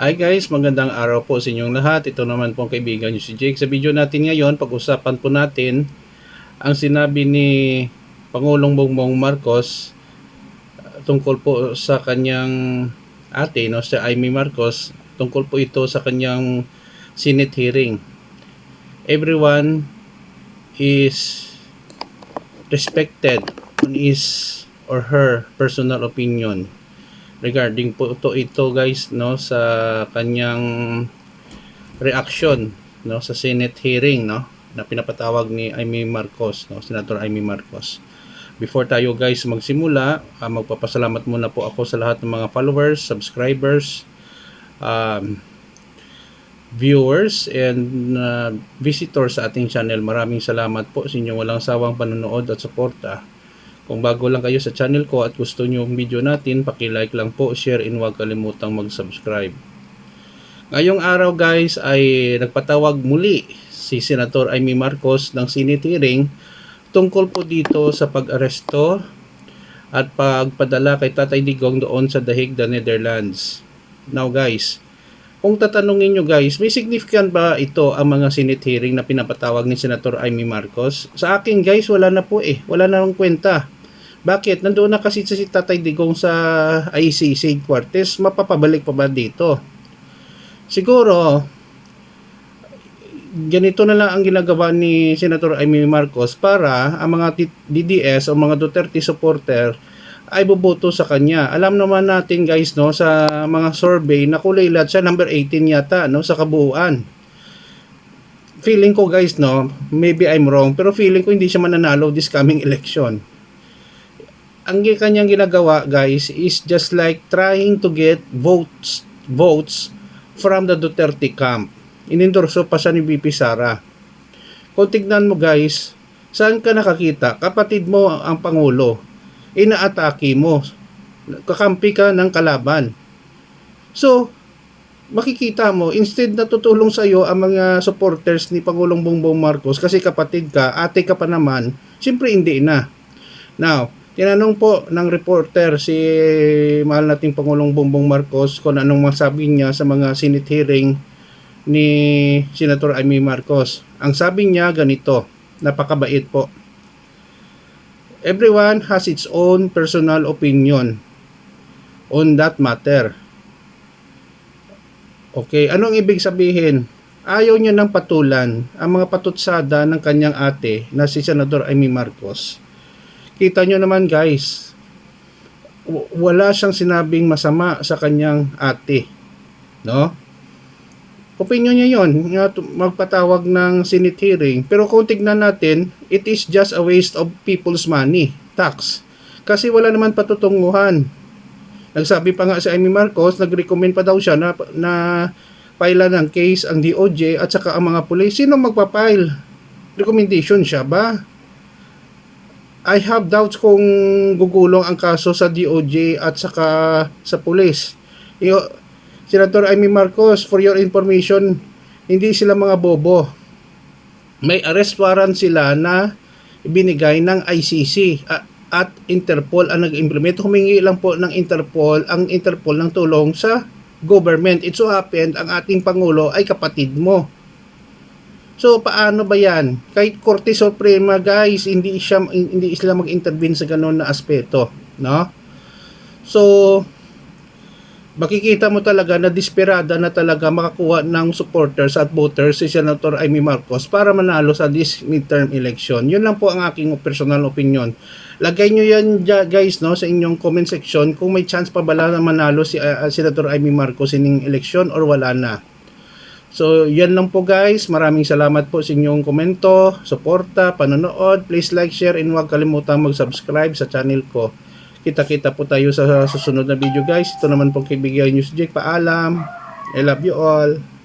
Hi guys, magandang araw po sa inyong lahat. Ito naman po ang kaibigan nyo si Jake. Sa video natin ngayon, pag-usapan po natin ang sinabi ni Pangulong Bongbong Marcos uh, tungkol po sa kanyang ate, no, si Amy Marcos, tungkol po ito sa kanyang Senate hearing. Everyone is respected on his or her personal opinion regarding po ito ito guys no sa kanyang reaction no sa Senate hearing no na pinapatawag ni Amy Marcos no Senator Amy Marcos. Before tayo guys magsimula uh, magpapasalamat muna po ako sa lahat ng mga followers subscribers um, viewers and uh, visitors sa ating channel. Maraming salamat po sa inyong walang sawang panonood at suporta kung bago lang kayo sa channel ko at gusto nyo yung video natin, paki-like lang po, share, and huwag kalimutang mag-subscribe. Ngayong araw guys ay nagpatawag muli si Senator Amy Marcos ng Senate hearing tungkol po dito sa pag-aresto at pagpadala kay Tatay Digong doon sa Hague, the Netherlands. Now guys, kung tatanungin nyo guys, may significant ba ito ang mga Senate hearing na pinapatawag ni Senator Amy Marcos? Sa akin guys, wala na po eh. Wala na kwenta. Bakit? Nandoon na kasi si Tatay Digong sa ICC headquarters, mapapabalik pa ba dito? Siguro, ganito na lang ang ginagawa ni Senator Amy Marcos para ang mga DDS o mga Duterte supporter ay boboto sa kanya. Alam naman natin guys no sa mga survey na kulay lahat siya number 18 yata no sa kabuuan. Feeling ko guys no, maybe I'm wrong pero feeling ko hindi siya mananalo this coming election ang kanyang ginagawa guys is just like trying to get votes votes from the Duterte camp. Inendorso pa siya ni BP Sara. Kung tignan mo guys, saan ka nakakita? Kapatid mo ang Pangulo. Inaatake mo. Kakampi ka ng kalaban. So, makikita mo, instead na tutulong sa iyo ang mga supporters ni Pangulong Bongbong Marcos kasi kapatid ka, ate ka pa naman, siyempre hindi na. Now, Tinanong po ng reporter si mahal nating Pangulong Bongbong Marcos kung anong masabi niya sa mga Senate hearing ni Senator Amy Marcos. Ang sabi niya ganito, napakabait po. Everyone has its own personal opinion on that matter. Okay, anong ibig sabihin? Ayaw niya ng patulan ang mga patutsada ng kanyang ate na si Senador Amy Marcos Kita nyo naman guys, wala siyang sinabing masama sa kanyang ate. No? Opinion niya yon magpatawag ng Senate hearing. Pero kung tignan natin, it is just a waste of people's money, tax. Kasi wala naman patutunguhan. Nagsabi pa nga si Amy Marcos, nag-recommend pa daw siya na, na paila ng case ang DOJ at saka ang mga pulis. Sino magpapile? Recommendation siya ba? I have doubts kung gugulong ang kaso sa DOJ at saka sa pulis. Yo, Senator Amy Marcos, for your information, hindi sila mga bobo. May arrest warrant sila na binigay ng ICC at, at Interpol ang nag-implement. Humingi lang po ng Interpol ang Interpol ng tulong sa government. It so happened, ang ating Pangulo ay kapatid mo So paano ba 'yan? Kahit Korte Suprema, guys, hindi siya hindi sila mag-intervene sa ganun na aspeto, no? So makikita mo talaga na desperada na talaga makakuha ng supporters at voters si Senator Amy Marcos para manalo sa this midterm election. Yun lang po ang aking personal opinion. Lagay nyo yan guys no, sa inyong comment section kung may chance pa bala na manalo si uh, Senator Amy Marcos ining election or wala na. So, yan lang po guys. Maraming salamat po sa inyong komento, suporta, panonood. Please like, share, and huwag kalimutang mag-subscribe sa channel ko. Kita-kita po tayo sa susunod na video guys. Ito naman po kaibigan News Jake. Paalam. I love you all.